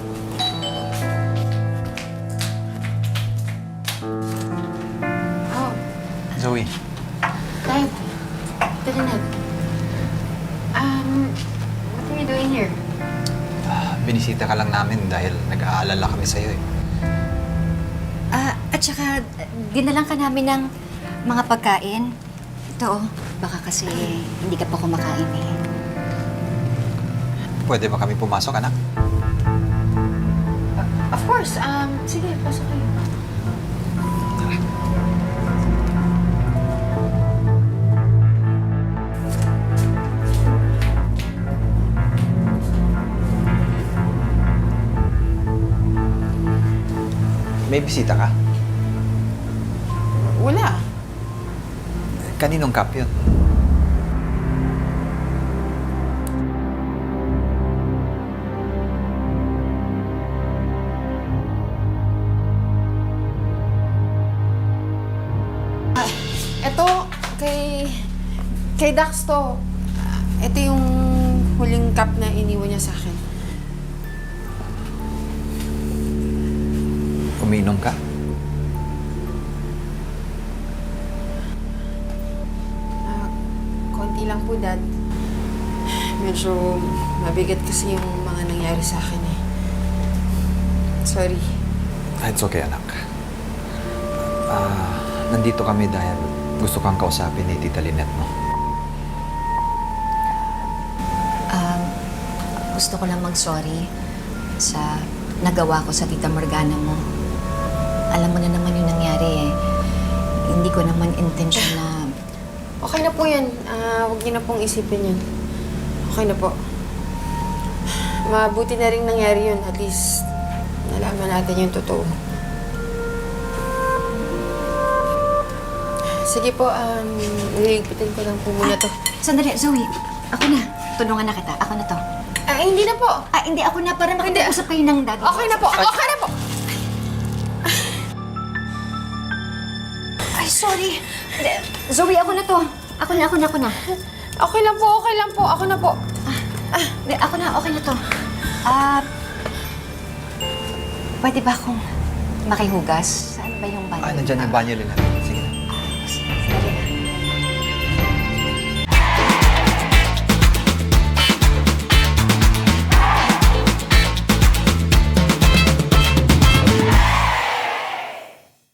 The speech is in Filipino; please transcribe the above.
Oh, Zoe, Dad. Na. Um, what are you doing here? ah, binisita ka lang namin dahil nag-aalala kami sa'yo eh. Ah, at saka, dinalang ka namin ng mga pagkain. Ito, oh, baka kasi hindi ka pa kumakain eh. Pwede ba kami pumasok, anak? Course. Um, sige, pasok kayo. May bisita ka? Wala. Kaninong cup yun? Ito, kay... Kay Dax to. Ito yung huling cup na iniwan niya sa akin. Uminom ka? Ah, konti lang po, Dad. Medyo mabigat kasi yung mga nangyari sa akin eh. Sorry. Ah, It's okay, anak. Ah, nandito kami dahil gusto kang kausapin ni Tita Lynette mo. Um, gusto ko lang mag-sorry sa nagawa ko sa tita Morgana mo. Alam mo na naman yung nangyari eh. Hindi ko naman intention na... Okay na po yan. Ah, huwag niyo na pong isipin yan. Okay na po. Mabuti na rin nangyari yun. At least, nalaman natin yung totoo. Sige po, um, liligpitin ko lang po muna to. Sandali, Zoe. Ako na. Tulungan na kita. Ako na to. Ah, hindi na po. Ah, hindi. Ako na. Para makipag-usap kayo ng daddy. Okay na po. Okay na po. Ay, sorry. Zoe, ako na to. Ako na, ako na, ako na. Okay lang po, okay lang po. Ako na po. Ah, hindi, ako na. Okay na to. Ah, pwede ba akong makihugas? Saan ba yung banyo? Ah, nandyan yung banyo, Lynette. Podcast.